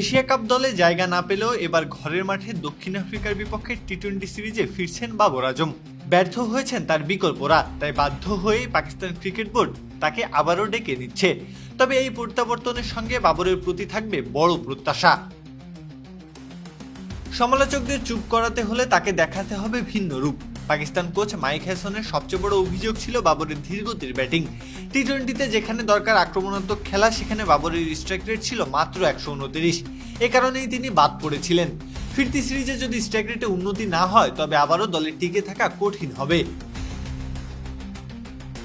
Asia cup দলে জায়গা না পেলেও এবার ঘরের মাঠে দক্ষিণ আফ্রিকার বিপক্ষে টি টোয়েন্টি সিরিজে ফিরছেন বাবর আজম। ব্যর্থ হয়েছেন তার বিকল্পরা, তাই বাধ্য হয়ে পাকিস্তান ক্রিকেট বোর্ড তাকে আবারও ডেকে নিচ্ছে। তবে এই প্রত্যাবর্তনের সঙ্গে বাবরের প্রতি থাকবে বড় প্রত্যাশা। সমালোচকদের চুপ করাতে হলে তাকে দেখাতে হবে ভিন্ন রূপ। পাকিস্তান কোচ মাইক হ্যাসনের সবচেয়ে বড় অভিযোগ ছিল বাবরের ধীরগতির ব্যাটিং। টি টোয়েন্টিতে যেখানে দরকার আক্রমণাত্মক খেলা, সেখানে বাবরের স্ট্রাইক রেট ছিল মাত্র একশো উনত্রিশ। এ কারণেই তিনি বাদ পড়েছিলেন। ফিরতি সিরিজে যদি স্ট্রাইক রেটে উন্নতি না হয়, তবে আবারও দলে টিকে থাকা কঠিন হবে।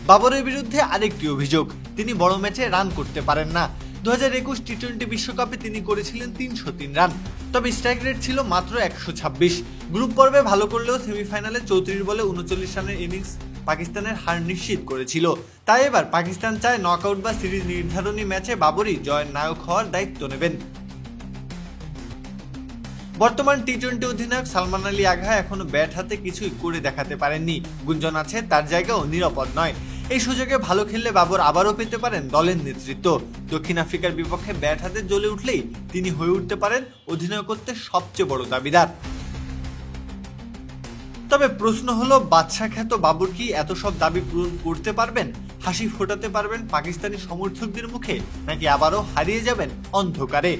বাবরের বিরুদ্ধে আরেকটি অভিযোগ, তিনি বড় ম্যাচে রান করতে পারেন না। দু হাজার একুশ টি টোয়েন্টি বিশ্বকাপে তিনি করেছিলেন তিনশো তিন রান। তবে স্ট্রাইক রেট ছিল মাত্র একশো ছাব্বিশ। গ্রুপ পর্বে ভালো করলেও সেমিফাইনালে চৌত্রিশ বলে উনচল্লিশ রানের ইনিংস পাকিস্তানের হার নিশ্চিত করেছিল। তাই এবার পাকিস্তান চায় নকআউট বা সিরিজ নির্ধারণী ম্যাচে বাবরই জয়ের নায়ক হওয়ার দায়িত্ব নেবেন। বর্তমান টি টোয়েন্টি অধিনায়ক সালমান আলী আঘা এখনও ব্যাট হাতে কিছুই করে দেখাতে পারেননি। গুঞ্জন আছে তার জায়গাও নিরাপদ নয়। এই সুযোগে ভালো খেললে বাবর আবারও পেতে পারেন দলের নেতৃত্ব। দক্ষিণ আফ্রিকার বিপক্ষে ব্যাট হাতে জ্বলে উঠলেই তিনি হয়ে উঠতে পারেন অধিনায়কত্বের সবচেয়ে বড় দাবিদার। তবে প্রশ্ন হলো বাদশা খ্যাত বাবর কি এত সব দাবি পূরণ করতে পারবেন? হাসি ফোটাতে পারবেন পাকিস্তানি সমর্থকদের মুখে নাকি আবারও হারিয়ে যাবেন অন্ধকারে?